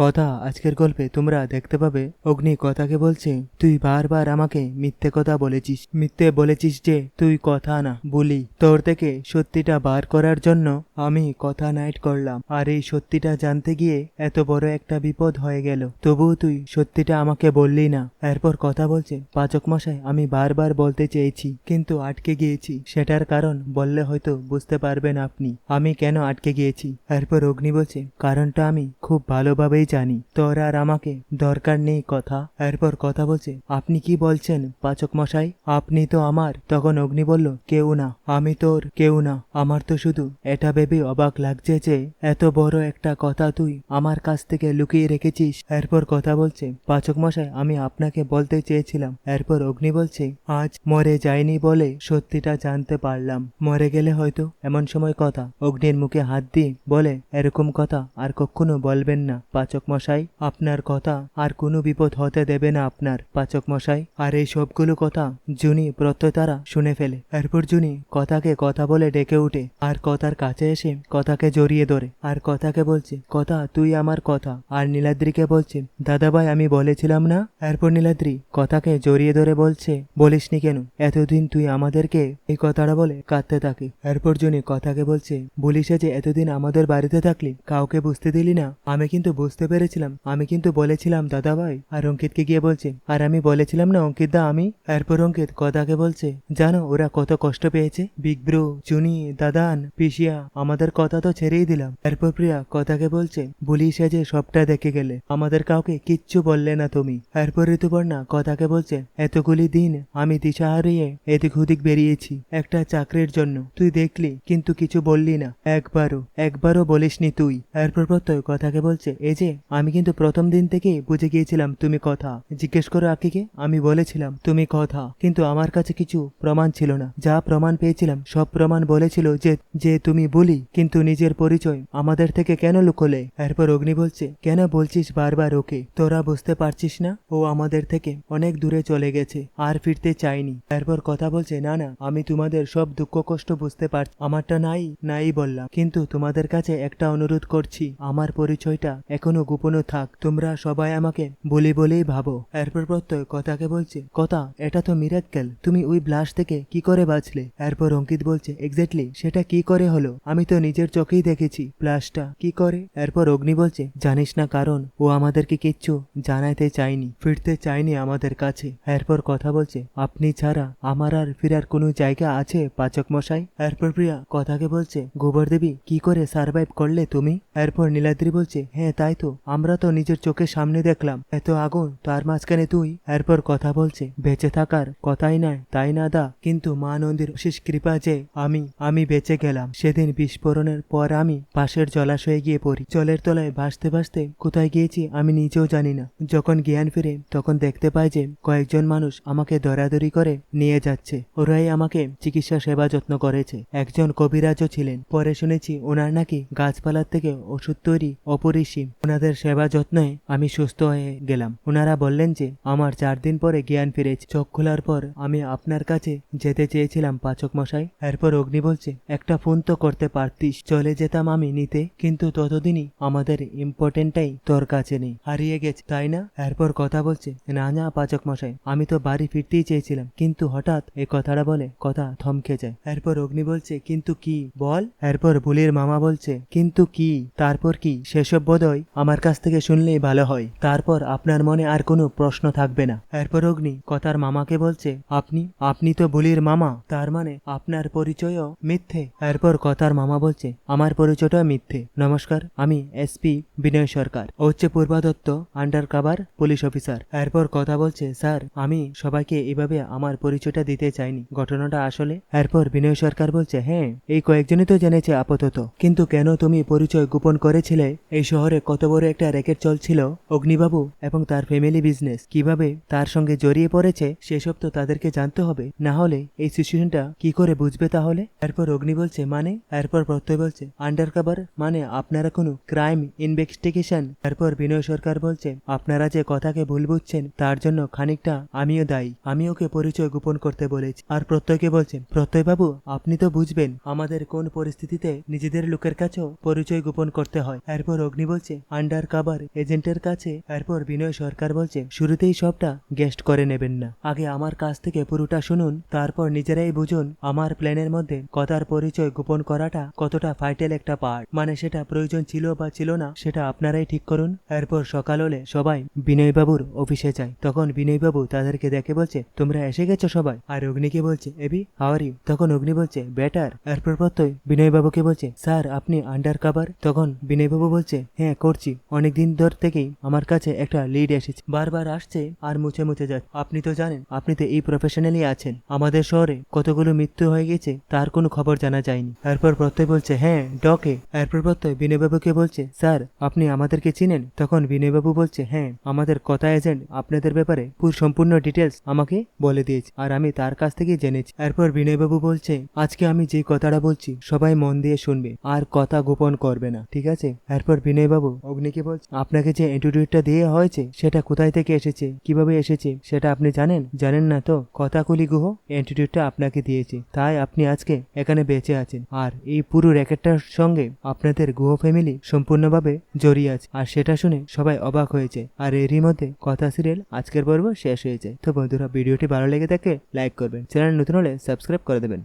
কথা আজকের গল্পে তোমরা দেখতে পাবে, অগ্নি কথাকে বলছে, তুই বারবার আমাকে মিথ্যে কথা বলেছিস। মিথ্যে বলেছিস যে তুই কথা না বলি। তোর থেকে সত্যিটা বার করার জন্য আমি কথা নাইট করলাম। আর এই সত্যিটা জানতে গিয়ে এত বড় একটা বিপদ হয়ে গেল। তবুও তুই সত্যিটা আমাকে বললি না। এরপর কথা বলছে, পাচক মশাই, আমি বারবার বলতে চেয়েছি, কিন্তু আটকে গিয়েছি। সেটার কারণ বললে হয়তো বুঝতে পারবেন আপনি। আমি কেন আটকে গিয়েছি? এরপর অগ্নি বলছে, কারণটা আমি খুব ভালোভাবেই জানি। তোর আর আমাকে দরকার নেই কথা। এরপর কথা বলছে, আপনি কি বলছেন পাচক মশাই? আপনি তো আমার। তখন অগ্নি বলল, কেউ না, আমি তোর কেউ না। আমার তো শুধু এটা ভেবে অবাক লাগছে যে এত বড় একটা কথা তুই আমার কাছ থেকে লুকিয়ে রেখেছিস। এরপর কথা বলছে, পাচক মশাই, আমি আপনাকে বলতে চেয়েছিলাম। এরপর অগ্নি বলছে, আজ মরে যায়নি বলে সত্যিটা জানতে পারলাম। মরে গেলে হয়তো এমন সময় কথা। অগ্নির মুখে হাত দিয়ে বলে, এরকম কথা আর কখনো বলবেন না পাচক মশাই আপনার কথা আর কোনো বিপদ হতে দেবে না আপনার পাচক মশাই আর এই সবগুলো কথা জুনি প্রত্যয় তারা শুনে ফেলে। এরপর জুনি কথাকে কথা বলে ডেকে উঠে আর কথার কাছে এসে কথাকে জড়িয়ে ধরে আর কথাকে বলছে, কথা, তুই আমার কথা। আর নীলাদ্রিকে বলছে, দাদাভাই, আমি বলেছিলাম না? এরপর নীলাদ্রি কথাকে জড়িয়ে ধরে বলছে, বলিসনি কেন? এতদিন তুই আমাদেরকে এই কথাটা বলে কাঁদতে থাকে। এরপর জুনি কথাকে বলছে, বলিসে যে এতদিন আমাদের বাড়িতে থাকলি কাউকে বুঝতে দিলি না? আমি কিন্তু বুঝতে পেরেছিলাম। আমি কিন্তু বলেছিলাম দাদা ভাই আর অঙ্কিতকে গিয়ে বলছে, আর আমি বলেছিলাম না, অঙ্কিত দা, আমি? এরপর অঙ্কিত কথাকে বলছে, জানো, ওরা কত কষ্ট পেয়েছে। বিগ ব্রো, চুনি, দাদান, পিসিয়া, আমাদের কথা তো ছেড়েই দিলাম। এরপর প্রিয়া কথাকে বলছে বলি সেজে সবটা দেখে গেলে, আমাদের কাউকে কিচ্ছু বললে না তুমি। এরপর ঋতুপর্ণা কথাকে বলছে, এতগুলি দিন আমি দিশা হারিয়ে এদিক ওদিক বেরিয়েছি, একটা চাকরির জন্য। তুই দেখলি, কিন্তু কিছু বললি না। একবারও একবারও বলিসনি তুই। এরপর প্রত্যয় কথাকে বলছে, এই যে আমি কিন্তু প্রথম দিন থেকেই বুঝে গিয়েছিলাম তুমি কথা। জিজ্ঞেস করো আকিকে, আমি বলেছিলাম তুমি কথা। কিন্তু আমার কাছে কিছু প্রমাণ ছিল না। যা প্রমাণ পেয়েছিলাম, সব প্রমাণ বলেছিল যে যে তুমি বলি, কিন্তু নিজের পরিচয় আমাদের থেকে কেন লুকোলে? এরপর অগ্নি বলছে, কেন বলছিস বারবার ওকে? তোরা বুঝতে পারছিস না? ও আমাদের থেকে অনেক দূরে চলে গেছে, আর ফিরতে চাইনি এরপর কথা বলছে, না না, আমি তোমাদের সব দুঃখ কষ্ট বুঝতে পারছি আমারটা নাই নাই বললাম। কিন্তু তোমাদের কাছে একটা অনুরোধ করছি। আমার পরিচয়টা এখনও গোপনও থাক, তোমরা সবাই আমাকে বলি বলেই ভাবো। এরপর প্রত্যয় কথাকে বলছে, কথা, এটা তো মিরাক্কেল তুমি ওই ব্লাশ থেকে কি করে বাঁচলে? এরপর অঙ্কিত বলছে এক্স্যাক্টলি সেটা কি করে হলো? আমি তো নিজের চোখেই দেখেছি ব্লাশটা কি করে? এরপর অগ্নি বলছে, জানিস না কারণ, ও আমাদেরকে কিচ্ছু জানাইতে চায়নি, ফিরতে চায়নি আমাদের কাছে। এরপর কথা বলছে, আপনি ছাড়া আমার আর ফিরার কোনো জায়গা আছে, পাচক মশাই? এরপর প্রিয়া কথাকে বলছে, গোবর দেবী, কি করে সার্ভাইভ করলে তুমি? এরপর নীলাদ্রি বলছে হ্যাঁ তাই তো আমরা তো নিজের চোখের সামনে দেখলাম। এত আগুন, তার মাঝখানে তুই? এরপর কথা বলছে, বেঁচে থাকার কথাই নয় তাই না দা? কিন্তু মা নন্দীর অশেষ কৃপা যে আমি আমি বেঁচে গেলাম। সেদিন বিস্ফোরণের পর আমি পাশের জলাশয়ে গিয়ে পড়ি। জলের তলায় ভাসতে ভাসতে কোথায় গিয়েছি আমি নিজেও জানি না। যখন জ্ঞান ফিরে, তখন দেখতে পাই যে কয়েকজন মানুষ আমাকে দরাদরি করে নিয়ে যাচ্ছে। ওরাই আমাকে চিকিৎসা সেবা যত্ন করেছে। একজন কবিরাজও ছিলেন। পরে শুনেছি ওনার নাকি গাছপালার থেকে ওষুধ তৈরি অপরিসীম। ওনাদের সেবা যত্নে আমি সুস্থ হয়ে গেলাম। ওনারা বললেন যে, আমার চার দিন পরে জ্ঞান ফিরেছে চোখ খোলার পর আমি আপনার কাছে যেতে চেয়েছিলাম, পাচক মশাই। এরপর অগ্নি বলছে, একটা ফোন তো করতে পারতিস, চলে যেতাম আমি নিতে, কিন্তু ততদিনই আমাদের ইম্পর্টেন্টটাই তোর কাছে নেই। হারিয়ে গেছে, তাই না? এরপর কথা বলছে, না না, পাচক মশাই, আমি তো বাড়ি ফিরতেই চেয়েছিলাম, কিন্তু হঠাৎ এই কথাটা বলে, কথা থমকে যায়। এরপর অগ্নি বলছে, কিন্তু কি, বল? এরপর বুলির মামা বলছে, কিন্তু কি, তারপর কি, সেসব বোধহয় আমার কাছ থেকে শুনলেই ভালো হয়। তারপর আপনার মনে আর কোনো প্রশ্ন থাকবে না। এরপর অগ্নি কথার মামাকে বলছে, আপনি আপনি তো বলির মামা। তার মানে আপনার পরিচয়ও মিথ্যে। এরপর কথার মামা বলছে, আমার পরিচয়টা মিথ্যে। নমস্কার, আমি এসপি বিনয় সরকার হচ্ছে Purba Dutta under cover police officer. এরপর কথা বলছে, স্যার, আমি সবাইকে এভাবে আমার পরিচয়টা দিতে চাইনি। ঘটনাটা আসলে? এরপর বিনয় সরকার বলছে হ্যাঁ এই কয়েকজনই তো জেনেছে আপাতত। কিন্তু কেন তুমি পরিচয় গোপন করেছিলে? এই শহরে কত বড় একটা র্যাকেট চলছিল, অগ্নিবাবু এবং তার ফ্যামিলি বিজনেস কীভাবে তার সঙ্গে জড়িয়ে পড়েছে, সেসব তো তাদেরকে জানতে হবে। না হলে এই সিচুয়েশনটা কি করে বুঝবে তাহলে? এরপর অগ্নি বলছে মানে? এরপর প্রত্যয় বলছে আন্ডার কাভার মানে আপনারা কোনো ক্রাইম ইনভেস্টিগেশন এরপর বিনয় সরকার বলছে, আপনারা যে কথাকে ভুল বুঝছেন, তার জন্য খানিকটা আমিও দায়ী। আমি ওকে পরিচয় গোপন করতে বলেছি। আর প্রত্যয়কে বলছেন প্রত্যয় বাবু, আপনি তো বুঝবেন, আমাদের কোন পরিস্থিতিতে নিজেদের লোকের কাছেও পরিচয় গোপন করতে হয়। এরপর অগ্নি বলছে আন্ডার কাভার এজেন্টের কাছে এরপর বিনয় সরকার বলছে, শুরুতেই সবটা গেস্ট করে নেবেন না। আগে আমার কাছ থেকে পুরোটা শুনুন, তারপর নিজেরাই বুঝুন আমার প্ল্যানের মধ্যে কথার পরিচয় গোপন করাটা কতটা ফাইটাল একটা পার্ট মানে সেটা প্রয়োজন ছিল বা ছিল না, সেটা আপনারাই ঠিক করুন। এরপর সকাল হলে সবাই বিনয়বাবুর অফিসে যায়। তখন বিনয়বাবু তাদেরকে দেখে বলছে, তোমরা এসে গেছো সবাই? আর অগ্নিকে বলছে, এবি হাওয়ার তখন অগ্নি বলছে বেটার এরপর প্রত্যয় বিনয়বাবুকে বলছে স্যার আপনি আন্ডার কাভার তখন বিনয়বাবু বলছে হ্যাঁ করছি। অনেকদিন ধর থেকেই আমার কাছে একটা লিড এসেছে। বারবার আসছে আর মুছে মুছে যাচ্ছে। আপনি তো জানেন, আপনি তো এই প্রফেশনালি আছেন। আমাদের শহরে কতগুলো মৃত্যু হয়ে গেছে, তার কোনো খবর জানা যায়নি। এরপর প্রত্যয় বলছে হ্যাঁ ডকে। এরপর প্রত্যয় বিনয়বাবুকে বলছে, স্যার, আপনি আমাদেরকে চিনেন? তখন বিনয়বাবু বলছে হ্যাঁ আমাদের কথা এজেন্ট আপনাদের ব্যাপারে পুরো সম্পূর্ণ ডিটেলস আমাকে বলে দিয়েছে আর আমি তার কাছ থেকেই জেনেছি। এরপর বিনয়বাবু বলছে, আজকে আমি যে কথাটা বলছি, সবাই মন দিয়ে শুনবে। আর কথা গোপন করবে না, ঠিক আছে? এরপর বিনয়বাবু অগ্নিকে বলছে? আপনাকে যে ইন্টারভিউটা দিয়ে হয়েছে, সেটা কোথায় থেকে এসেছে? কীভাবে এসেছে? সেটা আপনি জানেন? জানেন না তো? কথাকুলি গুহ ইন্টারভিউটা আপনাকে দিয়েছে। তাই আপনি আজকে এখানে বেঁচে আছেন। আর এই পুরো র্যাকেটটার সঙ্গে আপনাদের গুহ ফ্যামিলি সম্পূর্ণভাবে জড়িয়ে আছে। আর সেটা শুনে সবাই অবাক হয়েছে আর এরই মধ্যে কথা সিরিয়াল আজকের পর্ব শেষ হয়েছে তো বন্ধুরা, ভিডিওটি ভালো লেগে থাকে লাইক করবেন। চ্যানেল নতুন হলে সাবস্ক্রাইব করে দেবেন।